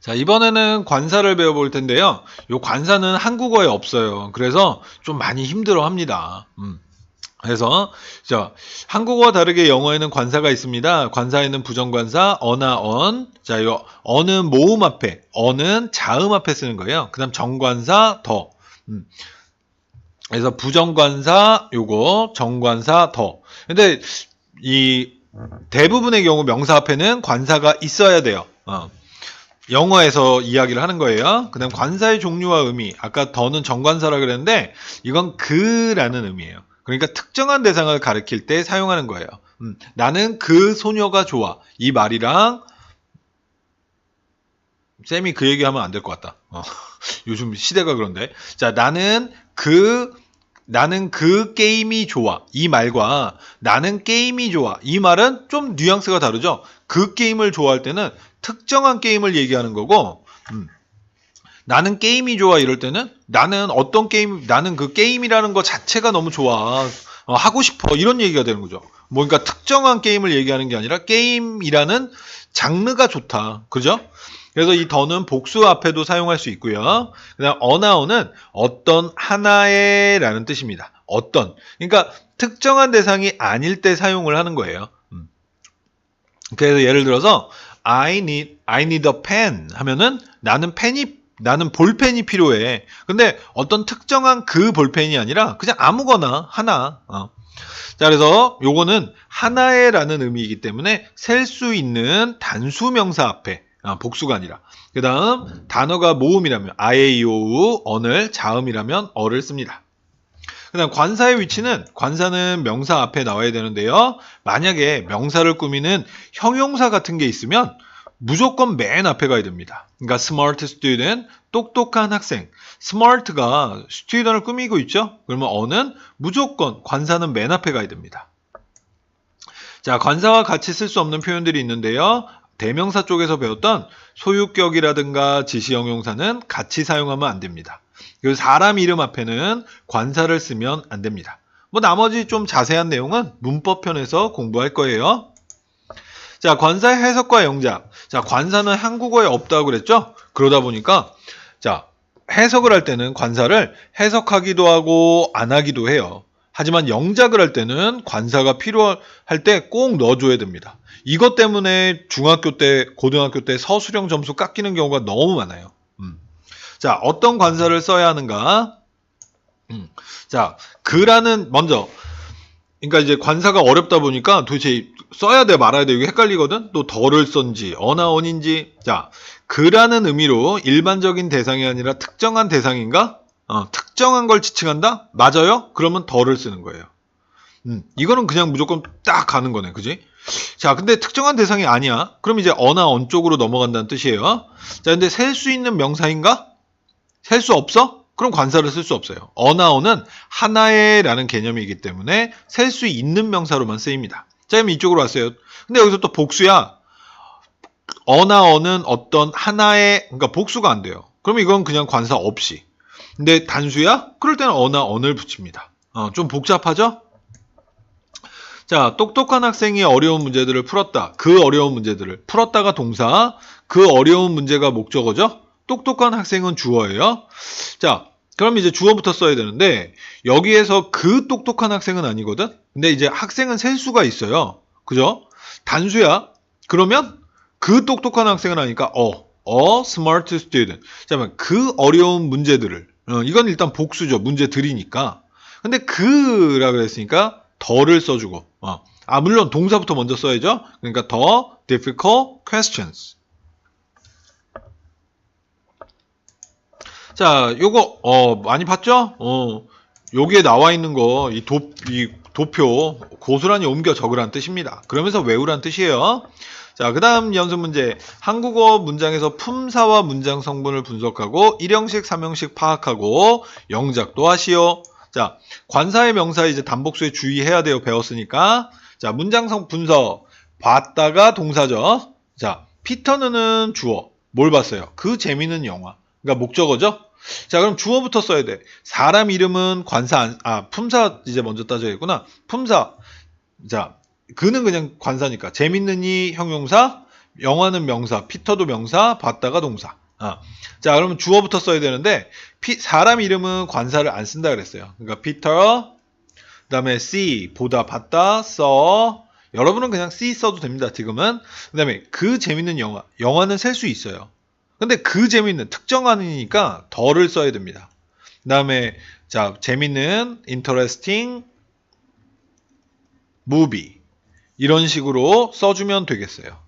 자, 이번에는 관사를 배워볼 텐데요. 요 관사는 한국어에 없어요. 그래서 좀 많이 힘들어 합니다. 음. 그래서, 자, 한국어와 다르게 영어에는 관사가 있습니다. 관사에는 부정관사, 어나 언. 자, 요, 어는 모음 앞에, 어는 자음 앞에 쓰는 거예요. 그 다음 정관사, 더. 음. 그래서 부정관사, 요거, 정관사, 더. 근데, 이, 대부분의 경우 명사 앞에는 관사가 있어야 돼요. 어. 영어에서 이야기를 하는 거예요. 그 다음 관사의 종류와 의미. 아까 더는 정관사라 그랬는데 이건 그라는 의미예요. 그러니까 특정한 대상을 가리킬 때 사용하는 거예요. 음, 나는 그 소녀가 좋아. 이 말이랑 쌤이 그 얘기하면 안 될 것 같다. 어, 요즘 시대가 그런데. 자, 나는 그 나는 그 게임이 좋아. 이 말과 나는 게임이 좋아. 이 말은 좀 뉘앙스가 다르죠. 그 게임을 좋아할 때는 특정한 게임을 얘기하는 거고, 음, 나는 게임이 좋아 이럴 때는 나는 어떤 게임, 나는 그 게임이라는 거 자체가 너무 좋아. 어, 하고 싶어. 이런 얘기가 되는 거죠. 뭔가 특정한 게임을 얘기하는 게 아니라 게임이라는 장르가 좋다. 그죠? 그래서 이 더는 복수 앞에도 사용할 수 있고요. 그다음 어나오는 어떤 하나의 라는 뜻입니다. 어떤. 그러니까 특정한 대상이 아닐 때 사용을 하는 거예요. 음. 그래서 예를 들어서 I need I need a pen 하면은 나는 펜이 나는 볼펜이 필요해. 근데 어떤 특정한 그 볼펜이 아니라 그냥 아무거나 하나. 어. 자, 그래서 요거는 하나의라는 의미이기 때문에 셀 수 있는 단수 명사 앞에 아, 복수가 아니라. 그 다음, 단어가 모음이라면, 아에이오우, 언을, 자음이라면, 어를 씁니다. 그 다음, 관사의 위치는, 관사는 명사 앞에 나와야 되는데요. 만약에 명사를 꾸미는 형용사 같은 게 있으면, 무조건 맨 앞에 가야 됩니다. 그러니까, smart student, 똑똑한 학생. smart가 student을 꾸미고 있죠? 그러면 어는 무조건, 관사는 맨 앞에 가야 됩니다. 자, 관사와 같이 쓸 수 없는 표현들이 있는데요. 대명사 쪽에서 배웠던 소유격이라든가 지시형용사는 같이 사용하면 안 됩니다. 그리고 사람 이름 앞에는 관사를 쓰면 안 됩니다. 뭐 나머지 좀 자세한 내용은 문법편에서 공부할 거예요. 자, 관사의 해석과 영작. 자, 관사는 한국어에 없다고 그랬죠? 그러다 보니까 자, 해석을 할 때는 관사를 해석하기도 하고 안 하기도 해요. 하지만 영작을 할 때는 관사가 필요할 때 꼭 넣어줘야 됩니다. 이것 때문에 중학교 때, 고등학교 때 서술형 점수 깎이는 경우가 너무 많아요. 음. 자, 어떤 관사를 써야 하는가? 음. 자, 그라는 먼저 그러니까 이제 관사가 어렵다 보니까 도대체 써야 돼 말아야 돼 이게 헷갈리거든. 또 덜을 썼지 어나원인지. 자, 그라는 의미로 일반적인 대상이 아니라 특정한 대상인가? 어, 특정한 걸 지칭한다? 맞아요? 그러면 덜을 쓰는 거예요. 음, 이거는 그냥 무조건 딱 가는 거네, 그지? 자, 근데 특정한 대상이 아니야. 그럼 이제 어나 언 쪽으로 넘어간다는 뜻이에요. 자, 근데 셀 수 있는 명사인가? 셀 수 없어? 그럼 관사를 쓸 수 없어요. 어나 언은 하나의라는 개념이기 때문에 셀 수 있는 명사로만 쓰입니다. 자, 그럼 이쪽으로 왔어요. 근데 여기서 또 복수야. 어나 언은 어떤 하나의, 그러니까 복수가 안 돼요. 그럼 이건 그냥 관사 없이. 근데 단수야? 그럴 때는 어나 언을 붙입니다. 어, 좀 복잡하죠? 자, 똑똑한 학생이 어려운 문제들을 풀었다. 그 어려운 문제들을 풀었다가 동사, 그 어려운 문제가 목적어죠? 똑똑한 학생은 주어예요. 자, 그럼 이제 주어부터 써야 되는데 여기에서 그 똑똑한 학생은 아니거든. 근데 이제 학생은 셀 수가 있어요. 그죠? 단수야. 그러면 그 똑똑한 학생은 아니까 어, 어 smart student. 잠깐만 그 어려운 문제들을 어, 이건 일단 복수죠. 문제 들이니까. 근데 그라 그랬으니까 더를 써주고. 어. 아 물론 동사부터 먼저 써야죠. 그러니까 더 difficult questions. 자, 요거 어 많이 봤죠? 어. 여기에 나와 있는 거 이 도 이 도표 고스란히 옮겨 적으란 뜻입니다. 그러면서 외우란 뜻이에요. 자, 그 다음 연습 문제. 한국어 문장에서 품사와 문장 성분을 분석하고 일형식, 삼형식 파악하고 영작도 하시오. 자, 관사의 명사 이제 단복수에 주의해야 돼요. 배웠으니까. 자, 문장성 분석. 봤다가 동사죠. 자, 피터는 주어. 뭘 봤어요? 그 재미있는 영화. 그러니까 목적어죠? 자, 그럼 주어부터 써야 돼. 사람 이름은 관사, 아, 품사 이제 먼저 따져야겠구나. 품사. 자, 그는 그냥 관사니까. 재밌는 이 형용사, 영화는 명사, 피터도 명사, 봤다가 동사. 아. 자, 그러면 주어부터 써야 되는데 피- 사람 이름은 관사를 안 쓴다 그랬어요. 그러니까 피터, 그 다음에 see 보다 봤다 saw 여러분은 그냥 see 써도 됩니다. 지금은 그 다음에 그 재밌는 영화 영화는 셀 수 있어요. 근데 그 재밌는 특정한이니까 더를 써야 됩니다. 그 다음에 자 재밌는 interesting movie 이런 식으로 써주면 되겠어요.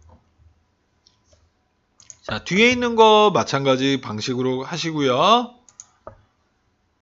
자 뒤에 있는 거 마찬가지 방식으로 하시고요.